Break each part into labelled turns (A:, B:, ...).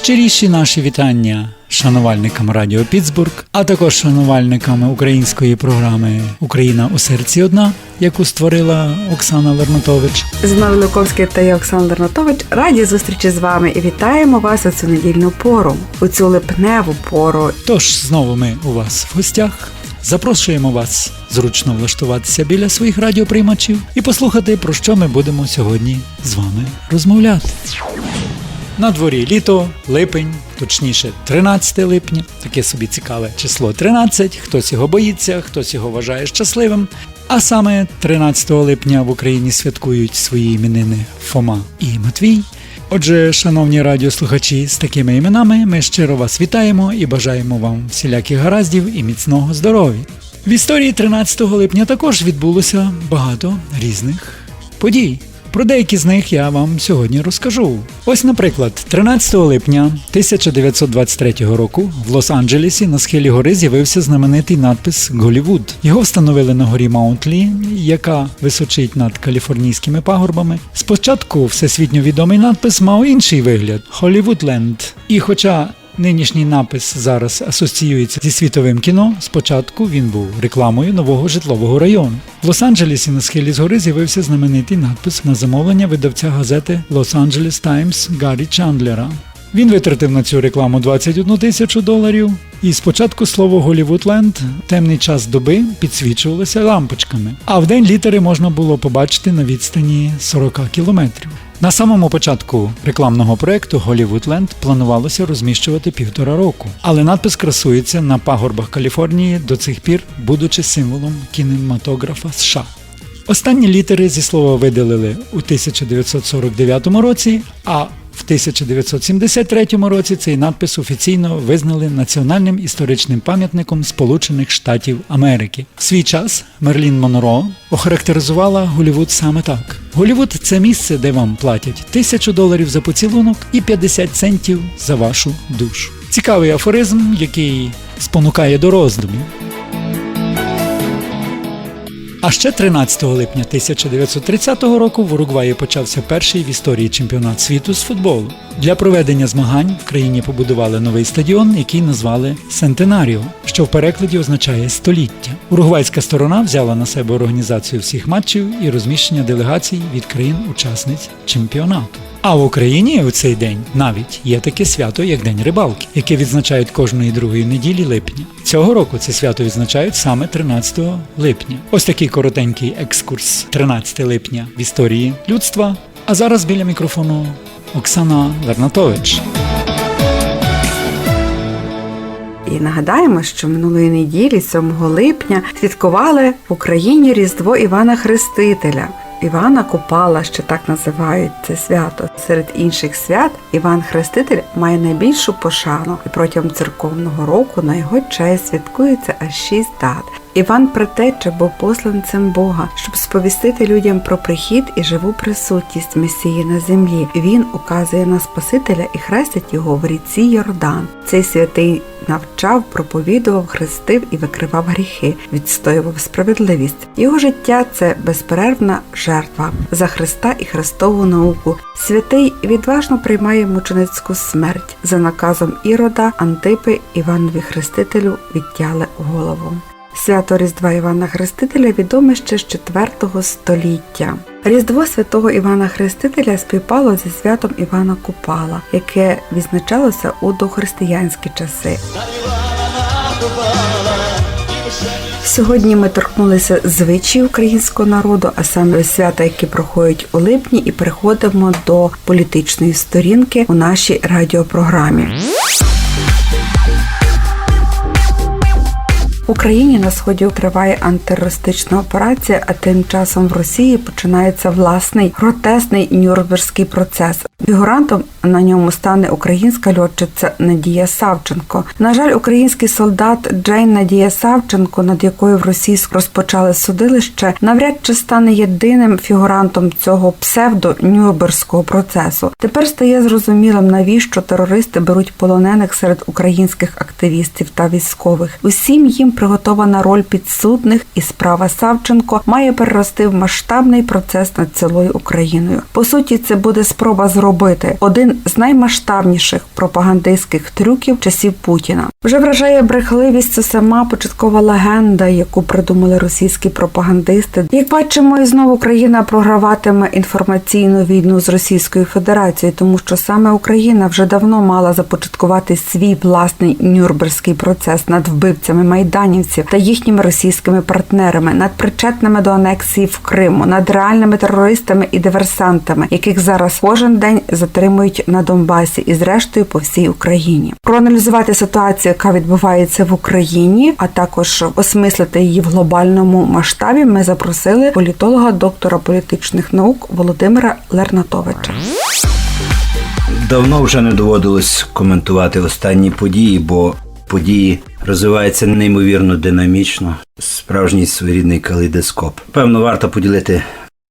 A: Найщиріші наші вітання шанувальникам Радіо Піцбург, а також шанувальникам української програми Україна у серці одна, яку створила Оксана Лернатович.
B: Знову Луковський та я Оксана Лернатович раді зустрічі з вами і вітаємо вас у цю недільну пору, у цю липневу пору.
A: Тож знову ми у вас в гостях. Запрошуємо вас зручно влаштуватися біля своїх радіоприймачів і послухати, про що ми будемо сьогодні з вами розмовляти. На дворі літо, липень, точніше 13 липня, таке собі цікаве число 13, хтось його боїться, хтось його вважає щасливим. А саме 13 липня в Україні святкують свої іменини Фома і Матвій. Отже, шановні радіослухачі, з такими іменами ми щиро вас вітаємо і бажаємо вам всіляких гараздів і міцного здоров'я. В історії 13 липня також відбулося багато різних подій. Про деякі з них я вам сьогодні розкажу. Ось, наприклад, 13 липня 1923 року в Лос-Анджелесі на схилі гори з'явився знаменитий надпис Голівуд. Його встановили на горі Маунт-Лі, яка височить над каліфорнійськими пагорбами. Спочатку всесвітньо відомий надпис мав інший вигляд Холівудленд. І хоча Нинішній напис зараз асоціюється зі світовим кіно. Спочатку він був рекламою нового житлового району. В Лос-Анджелесі на схилі згори з'явився знаменитий надпис на замовлення видавця газети Los Angeles Times Гаррі Чандлера. Він витратив на цю рекламу 21 тисячу доларів. І спочатку слово Голівудленд темний час доби підсвічувалося лампочками, а в день літери можна було побачити на відстані 40 кілометрів. На самому початку рекламного проекту Голівудленд планувалося розміщувати півтора року, але надпис красується на пагорбах Каліфорнії до цих пір, будучи символом кінематографа США. Останні літери зі слова видалили у 1949 році, а в 1973 році цей надпис офіційно визнали національним історичним пам'ятником Сполучених Штатів Америки. В свій час Мерлін Монро охарактеризувала Голівуд саме так: Голівуд це місце, де вам платять тисячу доларів за поцілунок і 50 центів за вашу душу. Цікавий афоризм, який спонукає до роздумів. А ще 13 липня 1930 року в Уругваї почався перший в історії чемпіонат світу з футболу. Для проведення змагань в країні побудували новий стадіон, який назвали Сентенаріо, що в перекладі означає століття. Уругвайська сторона взяла на себе організацію всіх матчів і розміщення делегацій від країн-учасниць чемпіонату. А в Україні у цей день навіть є таке свято, як День рибалки, яке відзначають кожної другої неділі липня. Цього року це свято відзначають саме 13 липня. Ось такий коротенький екскурс 13 липня в історії людства. А зараз біля мікрофону Оксана Лернатович.
B: І нагадаємо, що минулої неділі, 7 липня, святкували в Україні Різдво Івана Хрестителя. Івана Купала, що так називають це свято. Серед інших свят Іван Хреститель має найбільшу пошану, і протягом церковного року на його честь святкується аж шість дат. Іван Предтеча був посланцем Бога, щоб сповістити людям про прихід і живу присутність Месії на землі. Він указує на Спасителя і хрестить його в ріці Йордан. Цей святий навчав, проповідував, хрестив і викривав гріхи, відстоював справедливість. Його життя це безперервна жертва за Христа і Христову науку. Святий відважно приймає мученицьку смерть за наказом Ірода, Антипи Іванові Хрестителю відтяли голову. Свято Різдва Івана Хрестителя відоме ще з 4 століття. Різдво святого Івана Хрестителя співпало зі святом Івана Купала, яке відзначалося у дохристиянські часи. Сьогодні ми торкнулися звичаї українського народу, а саме свята, які проходять у липні, і переходимо до політичної сторінки у нашій радіопрограмі. Україні на сході триває антитерористична операція, а тим часом в Росії починається власний гротесний нюрнберзький процес. Фігурантом на ньому стане українська льотчиця Надія Савченко. На жаль, український солдат Джейн Надія Савченко, над якою в Росії розпочали судилище, навряд чи стане єдиним фігурантом цього псевдо-нюрнберзького процесу. Тепер стає зрозумілим, навіщо терористи беруть полонених серед українських активістів та військових. Усім їм приготована роль підсудних, і справа Савченко має перерости в масштабний процес над цілою Україною. По суті, це буде спроба зробити один з наймасштабніших пропагандистських трюків часів Путіна. Вже вражає брехливість це сама початкова легенда, яку придумали російські пропагандисти. Як бачимо, і знову Україна програватиме інформаційну війну з Російською Федерацією, тому що саме Україна вже давно мала започаткувати свій власний нюрнберзький процес над вбивцями майданівців та їхніми російськими партнерами, над причетними до анексії в Криму, над реальними терористами і диверсантами, яких зараз кожен день затримують на Донбасі і зрештою по всій Україні. Проаналізувати ситуацію, яка відбувається в Україні, а також осмислити її в глобальному масштабі. Ми запросили політолога, доктора політичних наук Володимира Лернатовича.
C: Давно вже не доводилось коментувати останні події, бо події розвиваються неймовірно динамічно, справжній своєрідний калейдоскоп. Певно, варто поділити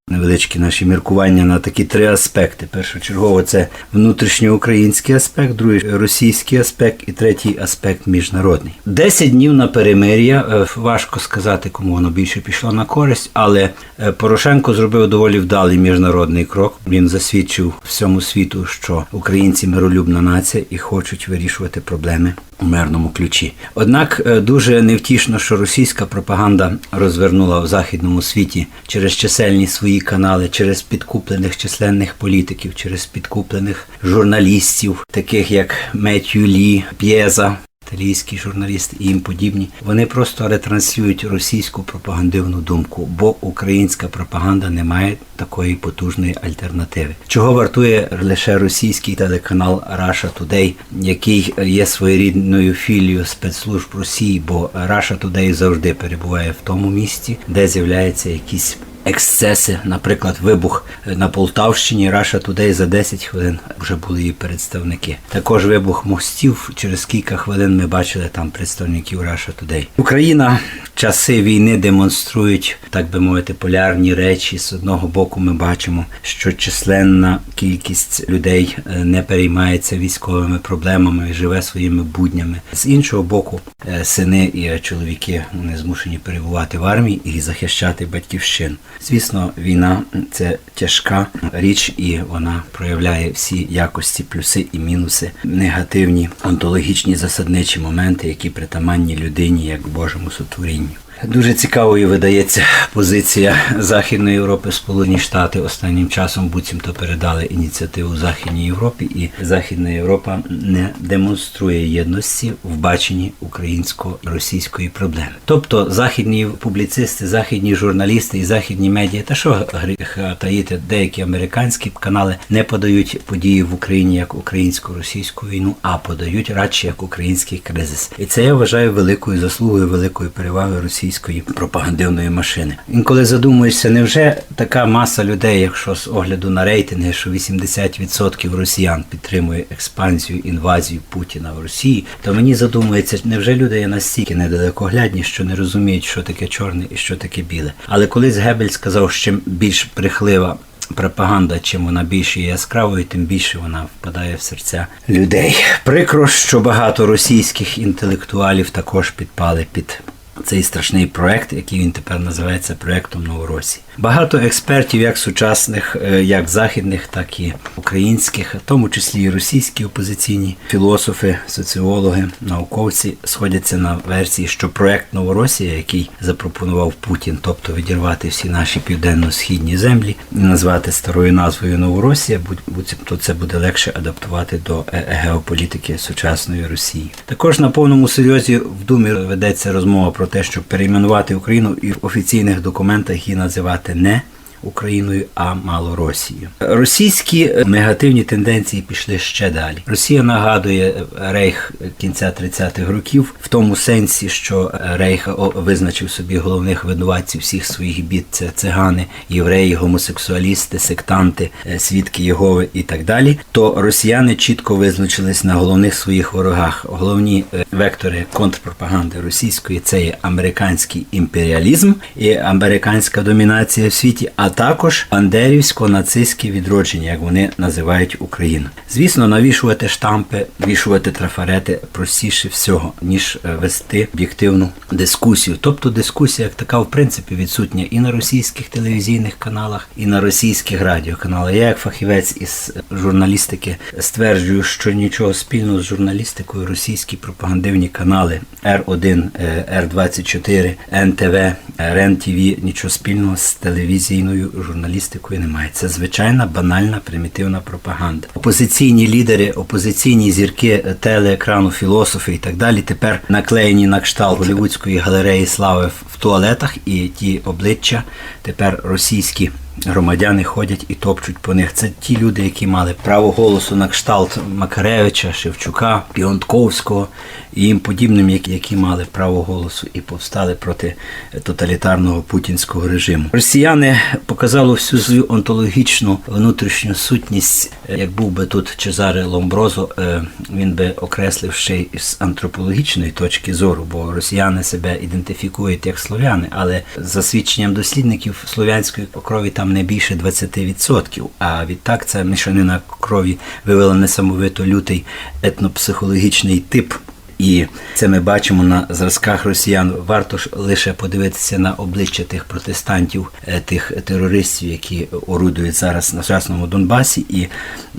C: невеличкі наші міркування на такі три аспекти. Першочергово це внутрішньоукраїнський аспект, другий російський аспект і третій аспект міжнародний. Десять днів на перемир'я. Е, Важко сказати, кому воно більше пішло на користь, але е, Порошенко зробив доволі вдалий міжнародний крок. Він засвідчив всьому світу, що українці миролюбна нація і хочуть вирішувати проблеми мирному ключі. Однак е, дуже невтішно, що російська пропаганда розвернула в західному світі через чисельні свої канали, через підкуплених численних політиків, через підкуплених журналістів, таких як Меттью Лі, П'єза. Італійські журналісти і їм подібні, вони просто ретранслюють російську пропагандивну думку, бо українська пропаганда не має такої потужної альтернативи. Чого вартує лише російський телеканал Russia Today, який є своєрідною філією спецслужб Росії, бо Russia Today завжди перебуває в тому місці, де з'являються якісь ексцеси, наприклад, вибух на Полтавщині, Раша Today за 10 хвилин вже були її представники. Також вибух мостів. Через кілька хвилин ми бачили там представників Раша Today. Україна в часи війни демонструють, так би мовити, полярні речі. З одного боку, ми бачимо, що численна кількість людей е, не переймається військовими проблемами живе своїми буднями. З іншого боку, сини і е, чоловіки вони змушені перебувати в армії і захищати батьківщину. Звісно, війна це тяжка річ, і вона проявляє всі якості, плюси і мінуси, негативні онтологічні засадничі моменти, які притаманні людині як Божому сотворінню. Дуже цікавою видається позиція Західної Європи. Сполучені Штати останнім часом буцімто передали ініціативу Західній Європі, і Західна Європа не демонструє єдності в баченні українсько-російської проблеми. Тобто західні публіцисти, західні журналісти і західні медіа, та що гріха таїти, деякі американські канали не подають події в Україні як українсько-російську війну, а подають радше як український кризис. І це я вважаю великою заслугою, великою перевагою Росії російської пропагандивної машини. Інколи задумуєшся, невже така маса людей, якщо з огляду на рейтинги, що 80% росіян підтримує експансію, інвазію Путіна в Росії, то мені задумується, невже люди є настільки недалекоглядні, що не розуміють, що таке чорне і що таке біле. Але колись Гебель сказав, що чим більш брехлива. Пропаганда, чим вона більше яскравою, тим більше вона впадає в серця людей. Прикро, що багато російських інтелектуалів також підпали під цей страшний проект, який він тепер називається проектом Новоросії. Багато експертів, як сучасних, е, як західних, так і українських, в тому числі і російські опозиційні філософи, соціологи, науковці сходяться на версії, що проект Новоросія, який запропонував Путін, тобто відірвати всі наші південно-східні землі назвати старою назвою Новоросія, будь-то це буде легше адаптувати до е, геополітики сучасної Росії. Також на повному серйозі в думі ведеться розмова про те, щоб перейменувати Україну і в офіційних документах її називати не Україною, а Малоросією. Російські негативні тенденції пішли ще далі. Росія нагадує рейх кінця 30-х років в тому сенсі, що рейх визначив собі головних винуватців всіх своїх бід: це цигани, євреї, гомосексуалісти, сектанти, свідки Єгови і так далі. То росіяни чітко визначились на головних своїх ворогах. Головні вектори контрпропаганди російської це є американський імперіалізм і американська домінація в світі. а а також бандерівсько-нацистське відродження, як вони називають Україну. Звісно, навішувати штампи, вішувати трафарети простіше всього, ніж е, вести об'єктивну дискусію. Тобто дискусія як така, в принципі, відсутня і на російських телевізійних каналах, і на російських радіоканалах. Я, як фахівець із журналістики, стверджую, що нічого спільного з журналістикою російські пропагандивні канали Р1, е, Р24, НТВ, РЕН-ТВ нічого спільного з телевізійною журналістикою немає. Це звичайна банальна примітивна пропаганда. Опозиційні лідери, опозиційні зірки телеекрану, філософи і так далі тепер наклеєні на кшталт голівудської галереї слави в туалетах, і ті обличчя тепер російські. Громадяни ходять і топчуть по них. Це ті люди, які мали право голосу на кшталт Макаревича, Шевчука, Піонтковського і їм подібним, які, мали право голосу і повстали проти тоталітарного путінського режиму. Росіяни показали всю свою онтологічну внутрішню сутність. Як був би тут Чезаре Ломброзо, е, він би окреслив ще й з антропологічної точки зору, бо росіяни себе ідентифікують як слов'яни, але за свідченням дослідників слов'янської крові там не більше 20%. А відтак ця мішанина крові вивела несамовито лютий етнопсихологічний тип. І це ми бачимо на зразках росіян. Варто ж лише подивитися на обличчя тих протестантів, е, тих терористів, які орудують зараз на сучасному Донбасі, і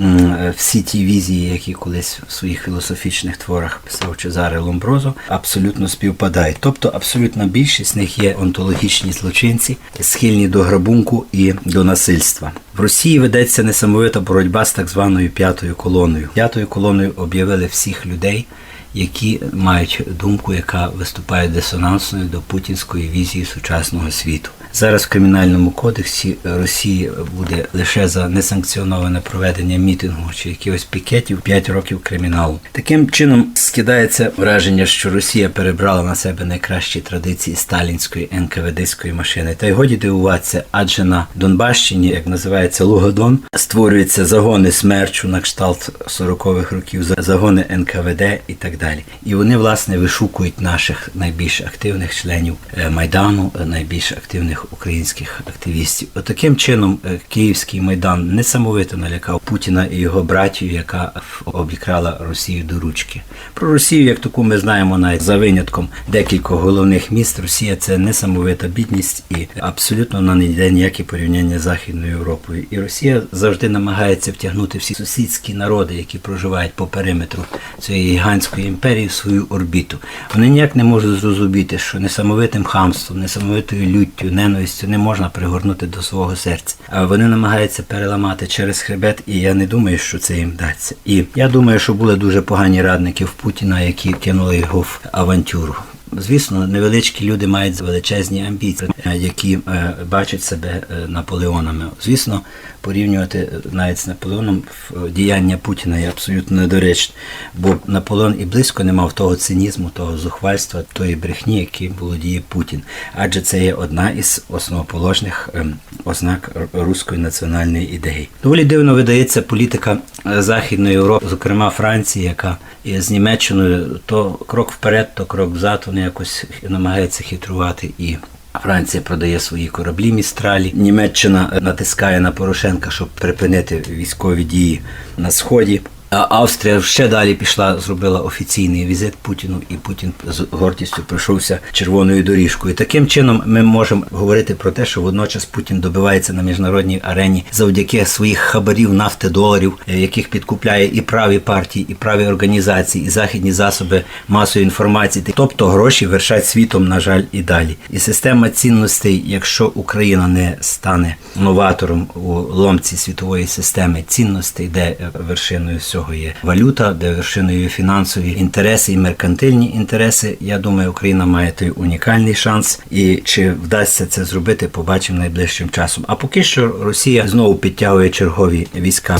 C: е, всі ті візії, які колись в своїх філософічних творах писав Чезаре Ломброзо, абсолютно співпадають. Тобто, абсолютна більшість з них є онтологічні злочинці, схильні до грабунку і до насильства. В Росії ведеться несамовита боротьба з так званою п'ятою колоною. П'ятою колоною об'явили всіх людей які мають думку, яка виступає дисонансною до путінської візії сучасного світу. Зараз в кримінальному кодексі Росії буде лише за несанкціоноване проведення мітингу чи якихось пікетів 5 років криміналу. Таким чином скидається враження, що Росія перебрала на себе найкращі традиції сталінської НКВДської машини. Та й годі дивуватися, адже на Донбащині, як називається Лугодон, створюються загони смерчу на кшталт 40-х років, за- загони НКВД і так далі. І вони власне вишукують наших найбільш активних членів е, майдану, е, найбільш активних українських активістів. Отаким чином е, Київський майдан несамовито налякав Путіна і його братію, яка обікрала Росію до ручки. Про Росію, як таку, ми знаємо навіть за винятком декількох головних міст. Росія це несамовита бідність і абсолютно вона не йде ніяке порівняння з Західною Європою. І Росія завжди намагається втягнути всі сусідські народи, які проживають по периметру цієї гігантської імперії, в свою орбіту. Вони ніяк не можуть зрозуміти, що несамовитим хамством, несамовитою люттю, ненавистю не можна пригорнути до свого серця. А вони намагаються переламати через хребет, і я не думаю, що це їм вдасться. І я думаю, що були дуже погані радники в Путіна, які кинули його в авантюру. Звісно, невеличкі люди мають величезні амбіції, е, які е, бачать себе е, Наполеонами. Звісно, порівнювати навіть з Наполеоном діяння Путіна є абсолютно недоречно, бо Наполеон і близько не мав того цинізму, того зухвальства, тої брехні, яким володіє Путін. Адже це є одна із основоположних ем, ознак руської національної ідеї. Доволі дивно видається політика Західної Європи, зокрема Франції, яка з Німеччиною то крок вперед, то крок взад, вони якось намагаються хитрувати і. Франція продає свої кораблі містралі. Німеччина натискає на Порошенка, щоб припинити військові дії на сході. Австрія ще далі пішла, зробила офіційний візит Путіну, і Путін з гордістю пройшовся червоною доріжкою. Таким чином, ми можемо говорити про те, що водночас Путін добивається на міжнародній арені завдяки своїх хабарів нафти доларів, е, яких підкупляє і праві партії, і праві організації, і західні засоби масової інформації. Тобто гроші вершать світом, на жаль, і далі. І система цінностей, якщо Україна не стане новатором у ломці світової системи цінностей, де е, вершиною всього є валюта, де вершиною фінансові інтереси і меркантильні інтереси. Я думаю, Україна має той унікальний шанс. І чи вдасться це зробити, побачимо найближчим часом. А поки що Росія знову підтягує чергові війська.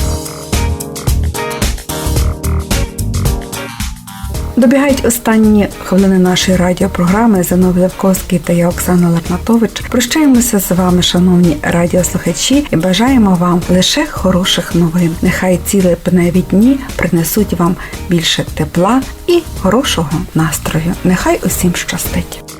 B: Добігають останні хвилини нашої радіопрограми Зенов Левковський та я Оксана Ларнатович. Прощаємося з вами, шановні радіослухачі, і бажаємо вам лише хороших новин. Нехай ці липневі дні принесуть вам більше тепла і хорошого настрою. Нехай усім щастить.